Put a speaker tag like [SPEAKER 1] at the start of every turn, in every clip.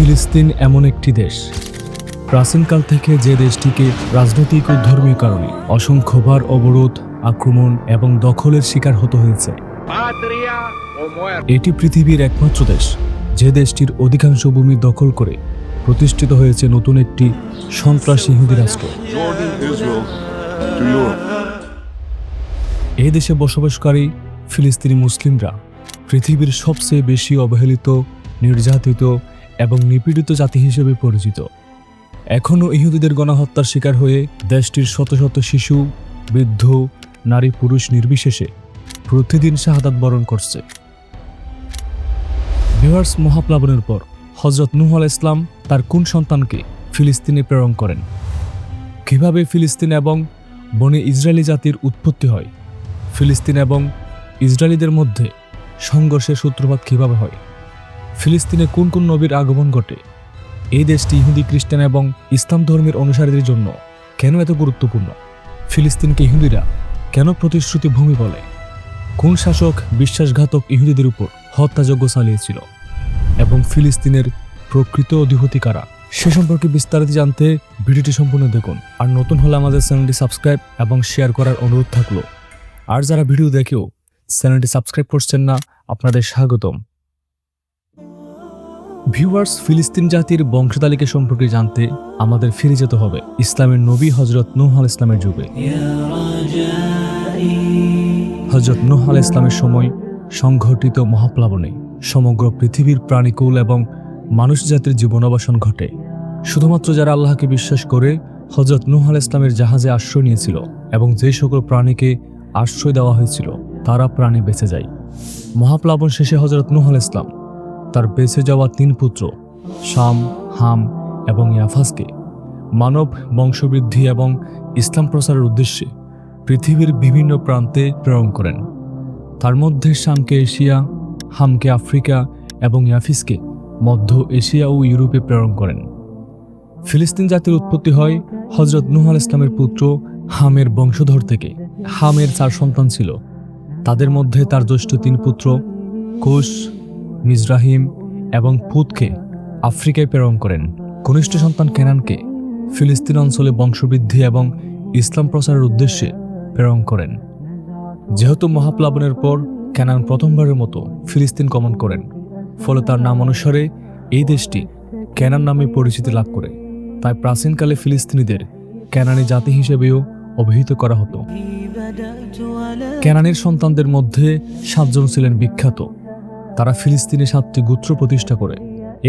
[SPEAKER 1] ফিলিস্তিন এমন একটি দেশ প্রাচীনকাল থেকে যে দেশটিকে রাজনৈতিক ও ধর্মীয় কারণে অসংখ্যবার অবরোধ, আক্রমণ এবং দখলের শিকার হতে হয়েছে. এটি পৃথিবীর একমাত্র দেশ, যে দেশটির অধিকাংশ ভূমি দখল করে প্রতিষ্ঠিত হয়েছে নতুন একটি সন্ত্রাসী ইহুদি রাষ্ট্র. এই দেশে বসবাসকারী ফিলিস্তিনি মুসলিমরা পৃথিবীর সবচেয়ে বেশি অবহেলিত, নির্যাতিত এবং নিপীড়িত জাতি হিসেবে পরিচিত। এখনও ইহুদিদের গণহত্যার শিকার হয়ে দেশটির শত শত শিশু, বৃদ্ধ, নারী, পুরুষ নির্বিশেষে প্রতিদিন শাহাদাত বরণ করছে। ভিওয়ার্স মহাপ্লাবনের পর হজরত নুহ আল ইসলাম তার কোন সন্তানকে ফিলিস্তিনে প্রেরণ করেন? কীভাবে ফিলিস্তিন এবং বনে ইসরায়েলি জাতির উৎপত্তি হয়? ফিলিস্তিন এবং ইসরায়েলিদের মধ্যে সংঘর্ষের সূত্রপাত কীভাবে হয়? ফিলিস্তিনে কোন কোন নবীর আগমন ঘটে? এই দেশটি ইহুদি খ্রিস্টান এবং ইসলাম ধর্মের অনুসারীদের জন্য কেন এত গুরুত্বপূর্ণ? ফিলিস্তিনকে ইহুদিরা কেন প্রতিশ্রুতি ভূমি বলে? কোন শাসক বিশ্বাসঘাতক ইহুদিদের উপর হত্যাযজ্ঞ চালিয়েছিল? এবং ফিলিস্তিনের প্রকৃত অধিপতি কারা? সে সম্পর্কে বিস্তারিত জানতে ভিডিওটি সম্পূর্ণ দেখুন। আর নতুন হলে আমাদের চ্যানেলটি সাবস্ক্রাইব এবং শেয়ার করার অনুরোধ থাকল। আর যারা ভিডিও দেখেও চ্যানেলটি সাবস্ক্রাইব করছেন না, আপনাদের স্বাগতম। ভিউয়ার্স, ফিলিস্তিন জাতির বংশতালিকা সম্পর্কে জানতে আমাদের ফিরে যেতে হবে ইসলামের নবী হজরত নূহ আল ইসলামের যুগে। হজরত নূহ আল ইসলামের সময় সংঘটিত মহাপ্লাবনে সমগ্র পৃথিবীর প্রাণীকুল এবং মানুষ জাতির জীবনাবাসন ঘটে। শুধুমাত্র যারা আল্লাহকে বিশ্বাস করে হজরত নূহ আল ইসলামের জাহাজে আশ্রয় নিয়েছিল এবং যে সকল প্রাণীকে আশ্রয় দেওয়া হয়েছিল, তারা প্রাণী বেঁচে যায়। মহাপ্লাবন শেষে হজরত নূহ আল ইসলাম তার বেঁচে যাওয়া তিন পুত্র, শাম, হাম এবং ইয়াফাসকে। মানব বংশবৃদ্ধি এবং ইসলাম প্রচারের উদ্দেশ্যে পৃথিবীর বিভিন্ন প্রান্তে প্রেরণ করেন। তার মধ্যে শামকে এশিয়া, হামকে আফ্রিকা এবং ইয়াফিসকে মধ্য এশিয়া ও ইউরোপে প্রেরণ করেন। ফিলিস্তিন জাতির উৎপত্তি হয় হজরত নুহ আল ইসলামের পুত্র হামের বংশধর থেকে। হামের চার সন্তান ছিল। তাদের মধ্যে তার জ্যেষ্ঠ তিন পুত্র কুশ মিজরাহিম এবং পুতকে আফ্রিকায় প্রেরণ করেন। কনিষ্ঠ সন্তান কেনানকে ফিলিস্তিন অঞ্চলে বংশবৃদ্ধি এবং ইসলাম প্রচারের উদ্দেশ্যে প্রেরণ করেন। যেহেতু মহাপ্লাবনের পর কেনান প্রথমবারের মতো ফিলিস্তিন গমন করেন, ফলে তার নাম অনুসারে এই দেশটি ক্যানান নামে পরিচিতি লাভ করে। তাই প্রাচীনকালে ফিলিস্তিনিদের ক্যানানি জাতি হিসেবেও অভিহিত করা হতো। ক্যানানের সন্তানদের মধ্যে সাতজন ছিলেন বিখ্যাত তারা ফিলিস্তিনে সাতটি গোত্র প্রতিষ্ঠা করে।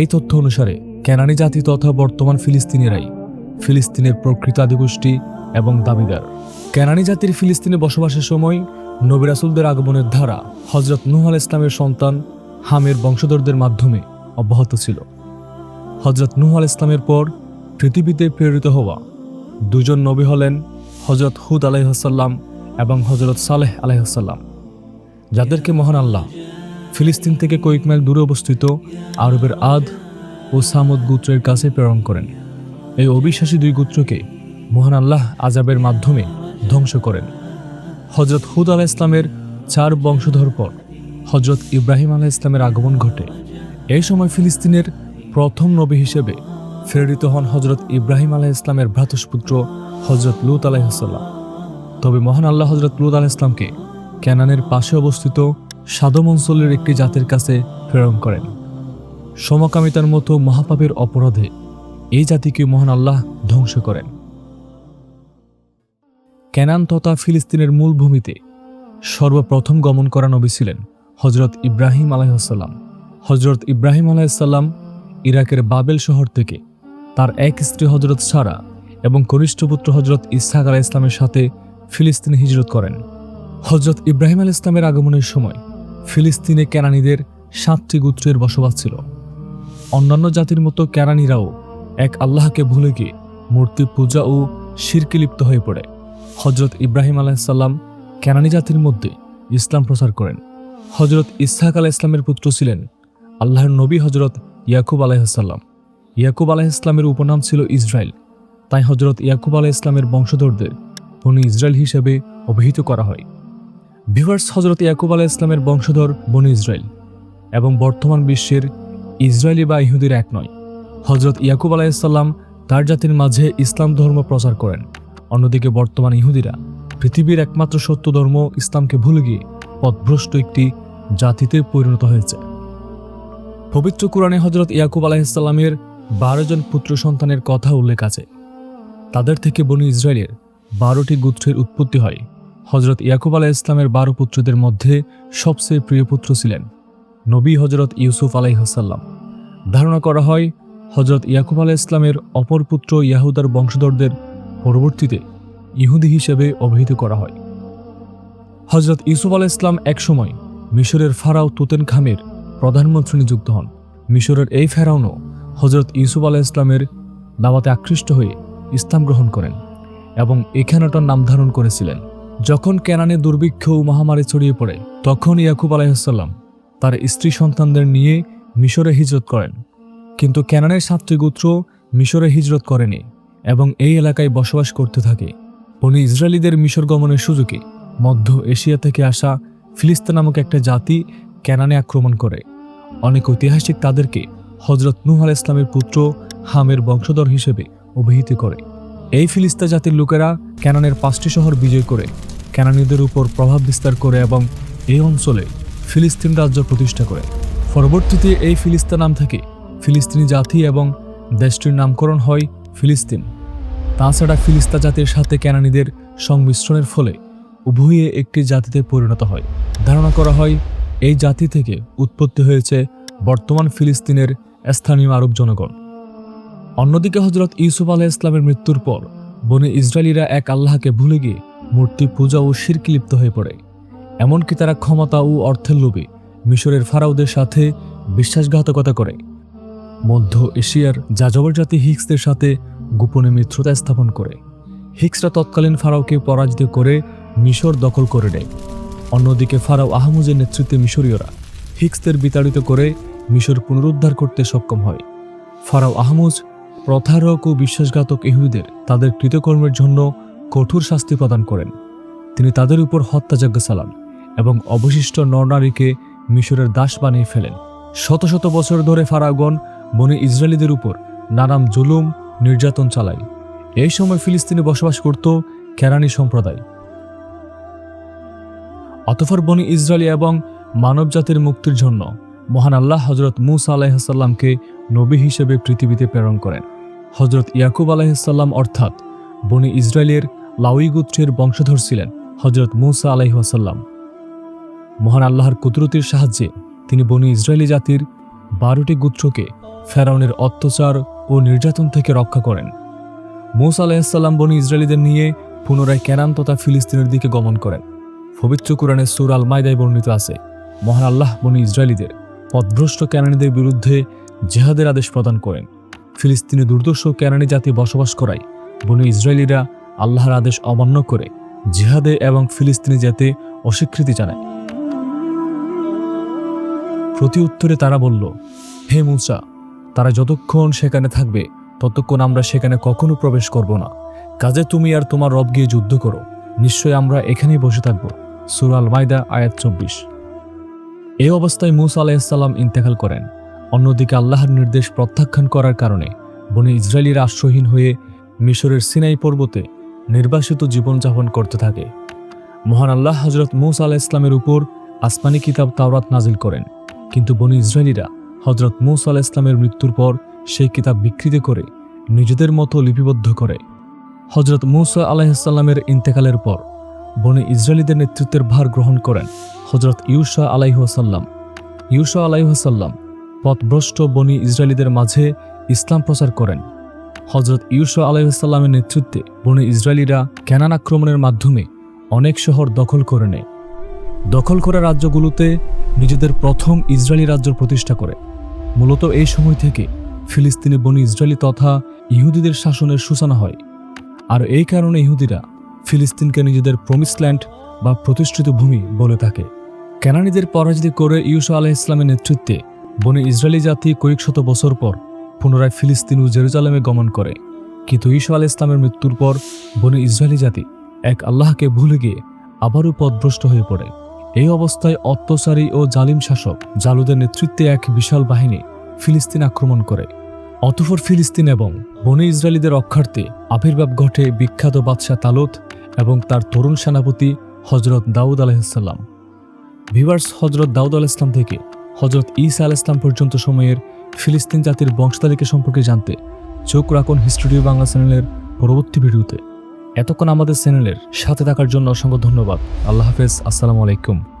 [SPEAKER 1] এই তথ্য অনুসারে ক্যানানি জাতি তথা বর্তমান ফিলিস্তিনিরাই ফিলিস্তিনের প্রকৃত আদিগোষ্ঠী এবং দাবিদার। ক্যানানি জাতির ফিলিস্তিনে বসবাসের সময় নবিরাসুলদের আগমনের ধারা হজরত নুহ আল ইসলামের সন্তান হামের বংশধরদের মাধ্যমে অব্যাহত ছিল। হজরত নুহ আল ইসলামের পর পৃথিবীতে প্রেরিত হওয়া দুজন নবী হলেন হজরত হুদ আলাইহাসাল্লাম এবং হজরত সালেহ আলাইহাসাল্লাম যাদেরকে মহান আল্লাহ ফিলিস্তিন থেকে কয়েক মাইল দূরে অবস্থিত আরবের আদ ও সামদ গোত্রের কাছে প্রেরণ করেন। এই অবিশ্বাসী দুই গোত্রকে মহান আল্লাহ আজাবের মাধ্যমে ধ্বংস করেন। হজরত হুদ আলাহ ইসলামের চার বংশধর পর হজরত ইব্রাহিম আলাহ ইসলামের আগমন ঘটে। এই সময় ফিলিস্তিনের প্রথম নবী হিসেবে প্রেরিত হন হজরত ইব্রাহিম আলাহ ইসলামের ভ্রাতুষ্পুত্র হজরত লুত আলাইসাল্লাম তবে মহান আল্লাহ হজরত লুত আলাহ ইসলামকে ক্যানানের পাশে অবস্থিত সাদম অঞ্চলের একটি জাতির কাছে প্রেরণ করেন। সমকামিতার মতো মহাপাপের অপরাধে এই জাতিকে মহান আল্লাহ ধ্বংস করেন। ক্যানান তথা ফিলিস্তিনের মূল ভূমিতে সর্বপ্রথম গমন করা নবী ছিলেন হজরত ইব্রাহিম আলাইসাল্লাম হজরত ইব্রাহিম আলাইসাল্লাম ইরাকের বাবেল শহর থেকে তার এক স্ত্রী হজরত সারা এবং কনিষ্ঠ পুত্র হজরত ইসহাক আলাহ ইসলামের সাথে ফিলিস্তিনে হিজরত করেন। হজরত ইব্রাহিম আল ইসলামের আগমনের সময় ফিলিস্তিনে ক্যানানিদের সাতটি গোত্রের বসবাস ছিল। অন্যান্য জাতির মতো ক্যানানিরাও এক আল্লাহকে ভুলে গিয়ে মূর্তি পূজা ও শিরকে লিপ্ত হয়ে পড়ে। হজরত ইব্রাহিম আলাহিসাল্লাম ক্যানানি জাতির মধ্যে ইসলাম প্রচার করেন। হজরত ইসহাক আলাহ ইসলামের পুত্র ছিলেন আল্লাহর নবী হজরত ইয়াকুব আলাইসাল্লাম ইয়াকুব আলাহ ইসলামের উপনাম ছিল ইসরায়েল তাই হজরত ইয়াকুব আলাহ ইসলামের বংশধরদের বনি ইসরায়েল হিসেবে অভিহিত করা হয়। ভিভার্স হজরত ইয়াকুব আলাহ ইসলামের বংশধর বনি ইসরায়েল এবং বর্তমান বিশ্বের ইসরায়েলি বা ইহুদির এক নয়। হজরত ইয়াকুব আলাইসাল্লাম তার জাতির মাঝে ইসলাম ধর্ম প্রচার করেন। অন্যদিকে বর্তমান ইহুদিরা পৃথিবীর একমাত্র সত্য ধর্ম ইসলামকে ভুলে গিয়ে পথভ্রষ্ট একটি জাতিতে পরিণত হয়েছে। পবিত্র কোরআনে হজরত ইয়াকুব আলাইসাল্লামের বারো জন পুত্র সন্তানের কথা উল্লেখ আছে। তাদের থেকে বনি ইসরায়েলের বারোটি গোত্রের উৎপত্তি হয়। হজরত ইয়াকুব আলাহ ইসলামের বারো পুত্রদের মধ্যে সবচেয়ে প্রিয় পুত্র ছিলেন নবী হজরত ইউসুফ আলাইহাসাল্লাম ধারণা করা হয়, হজরত ইয়াকুব আলাহ ইসলামের অপর পুত্র ইয়াহুদার বংশধরদের পরবর্তীতে ইহুদি হিসেবে অভিহিত করা হয়। হজরত ইউসুফ আলাহ ইসলাম একসময় মিশরের ফারাও তুতেন খামের প্রধানমন্ত্রী নিযুক্ত হন। মিশরের এই ফেরাউনও হজরত ইউসুফ আলাহ ইসলামের দাওয়াতে আকৃষ্ট হয়ে ইসলাম গ্রহণ করেন এবং এখানেটার নাম ধারণ করেছিলেন। যখন কেনানে দুর্ভিক্ষ ও মহামারী ছড়িয়ে পড়ে, তখন ইয়াকুব আলাইসাল্লাম তার স্ত্রী সন্তানদের নিয়ে মিশরে হিজরত করেন। কিন্তু কেনানের সাতটি গোত্র মিশরে হিজরত করেনি এবং এই এলাকায় বসবাস করতে থাকে। উনি ইসরায়েলিদের মিশর গমনের সুযোগে মধ্য এশিয়া থেকে আসা ফিলিস্তিন নামক একটা জাতি কেনানে আক্রমণ করে। অনেক ঐতিহাসিক তাদেরকে হজরত নুহ আল ইসলামের পুত্র হামের বংশধর হিসেবে অভিহিত করে। এই ফিলিস্তা জাতির লোকেরা ক্যানানের পাঁচটি শহর বিজয় করে ক্যানানীদের উপর প্রভাব বিস্তার করে এবং এই অঞ্চলে ফিলিস্তিন রাজ্য প্রতিষ্ঠা করে। পরবর্তীতে এই ফিলিস্তা নাম থেকে ফিলিস্তিনি জাতি এবং দেশটির নামকরণ হয় ফিলিস্তিন। তাছাড়া ফিলিস্তা জাতির সাথে ক্যানানীদের সংমিশ্রণের ফলে উভয়ে একটি জাতিতে পরিণত হয়। ধারণা করা হয়, এই জাতি থেকে উৎপত্তি হয়েছে বর্তমান ফিলিস্তিনের স্থানীয় আরব জনগণ। অন্যদিকে হজরত ইউসুফ আলাহ ইসলামের মৃত্যুর পর বনে ইসরায়েলিরা এক আল্লাহকে ভুলে গিয়ে মূর্তি পূজা ও শিরকি লিপ্ত হয়ে পড়ে। এমনকি তারা ক্ষমতা ও অর্থের লোভে মিশরের ফারাউদের সাথে বিশ্বাসঘাতকতা করে। মধ্য এশিয়ার যাযাবর জাতি হিক্সদের সাথে গোপনে মিত্রতা স্থাপন করে। হিক্সরা তৎকালীন ফারাওকে পরাজিত করে মিশর দখল করে নেয়। অন্যদিকে ফারাও আহমুজের নেতৃত্বে মিশরীয়রা হিক্সদের বিতাড়িত করে মিশর পুনরুদ্ধার করতে সক্ষম হয়। ফারাও আহমুজ প্রথারক ও বিশ্বাসঘাতক ইহুদিদের তাদের কৃতকর্মের জন্য কঠোর শাস্তি প্রদান করেন। তিনি তাদের উপর হত্যাযজ্ঞ চালান এবং অবশিষ্ট নরনারীকে মিশরের দাস বানিয়ে ফেলেন। শত শত বছর ধরে ফারাগন বনে ইসরায়েলিদের উপর নানাম জুলুম, নির্যাতন চালায়। এই সময় ফিলিস্তিনে বসবাস করত কেরানি সম্প্রদায়। অতফর বনি ইসরায়েলি এবং মানবজাতির মুক্তির জন্য মহান আল্লাহ হজরত মুসা আলাইহাসাল্লামকে নবী হিসেবে পৃথিবীতে প্রেরণ করেন। হজরত ইয়াকুব আলাইহাসাল্লাম অর্থাৎ বনি ইসরায়েলের লাউই গোত্রের বংশধর ছিলেন হজরত মুসা আলাইহাসাল্লাম মহান আল্লাহর কুদরতির সাহায্যে তিনি বনি ইসরায়েলি জাতির বারোটি গোত্রকে ফেরাউনের অত্যাচার ও নির্যাতন থেকে রক্ষা করেন। মৌসা আলাইসাল্লাম বনি ইসরায়েলিদের নিয়ে পুনরায় কেনান তথা ফিলিস্তিনের দিকে গমন করেন। পবিত্র কোরআনে সুর আল মায়দায় বর্ণিত আছে, মহান আল্লাহ বনি ইসরায়েলিদের পথভ্রষ্ট ক্যানানিদের বিরুদ্ধে জেহাদের আদেশ প্রদান করেন। ফিলিস্তিনে দুর্দর্শ ক্যানানি জাতি বসবাস করায় বনি ইসরায়েলিরা আল্লাহর আদেশ অমান্য করে জিহাদে এবং ফিলিস্তিনি জাতে অস্বীকৃতি জানায়। প্রতি উত্তরে তারা বলল, হে মুসা, তারা যতক্ষণ সেখানে থাকবে, ততক্ষণ আমরা সেখানে কখনো প্রবেশ করব না। কাজে তুমি আর তোমার রব গিয়ে যুদ্ধ করো। নিশ্চয় আমরা এখানেই বসে থাকব। সুরাল মাইদা আয়াত চব্বিশ। এই অবস্থায় মুসা আলাইসাল্লাম ইন্তেকাল করেন। অন্যদিকে আল্লাহর নির্দেশ প্রত্যাখ্যান করার কারণে বনে ইসরায়েলির আশ্রয়হীন হয়ে মিশরের সিনাই পর্বতে নির্বাসিত জীবনযাপন করতে থাকে। মহান আল্লাহ হজরত মুসা আলাহ ইসলামের উপর আসমানি কিতাব তাওরাত নাজিল করেন। কিন্তু বনি ইসরায়েলিরা হজরত মুসা আলাহ ইসলামের মৃত্যুর পর সেই কিতাব বিকৃত করে নিজেদের মতো লিপিবদ্ধ করে। হজরত মুসা আলাইসাল্লামের ইন্তেকালের পর বনে ইসরায়েলিদের নেতৃত্বের ভার গ্রহণ করেন হজরত ইউসা আলাইহাসাল্লাম ইউসা আলাইহাসাল্লাম পথভ্রষ্ট বনি ইসরায়েলিদের মাঝে ইসলাম প্রচার করেন। হজরত ইউসা আলাইসাল্লামের নেতৃত্বে বনে ইসরায়েলিরা ক্যানান আক্রমণের মাধ্যমে অনেক শহর দখল করে নেয়। দখল করা রাজ্যগুলোতে নিজেদের প্রথম ইসরায়েলি রাজ্য প্রতিষ্ঠা করে। মূলত এই সময় থেকে ফিলিস্তিনি বনি ইসরায়েলি তথা ইহুদিদের শাসনের সূচনা হয়। আর এই কারণে ইহুদিরা ফিলিস্তিনকে নিজেদের প্রমিসল্যান্ড বা প্রতিষ্ঠিত ভূমি বলে থাকে। কেনানিদের পরাজিত করে ইউসা আলাহ ইসলামের নেতৃত্বে বনে ইসরায়েলি জাতি কয়েক শত বছর পর পুনরায় ফিলিস্তিন ও জেরুজালেমে গমন করে। কিন্তু ঈশা আলাহ ইসলামের মৃত্যুর পর বনে ইসরায়েলি জাতি এক আল্লাহকে ভুলে গিয়ে আবারও পথভ্রষ্ট হয়ে পড়ে। এই অবস্থায় অত্যাচারী ও জালিম শাসক জালুদের নেতৃত্বে এক বিশাল বাহিনী ফিলিস্তিন আক্রমণ করে। অতফর ফিলিস্তিন এবং বনে ইসরায়েলিদের রক্ষার্থে আবির্ভাব ঘটে বিখ্যাত বাদশাহ তালুত এবং তার তরুণ সেনাপতি হজরত দাউদ আলাইসাল্লাম ভিভার্স হজরত দাউদ আল ইসলাম থেকে হজরত ঈসা আল ইসলাম পর্যন্ত সময়ের ফিলিস্তিন জাতির বংশতালিকা সম্পর্কে জানতে চোখ রাখুন হিস্টোরিও বাংলা চ্যানেলের পরবর্তী ভিডিওতে। এতক্ষণ আমাদের চ্যানেলের সাথে থাকার জন্য অসংখ্য ধন্যবাদ। আল্লাহ হাফেজ, আসসালামু আলাইকুম।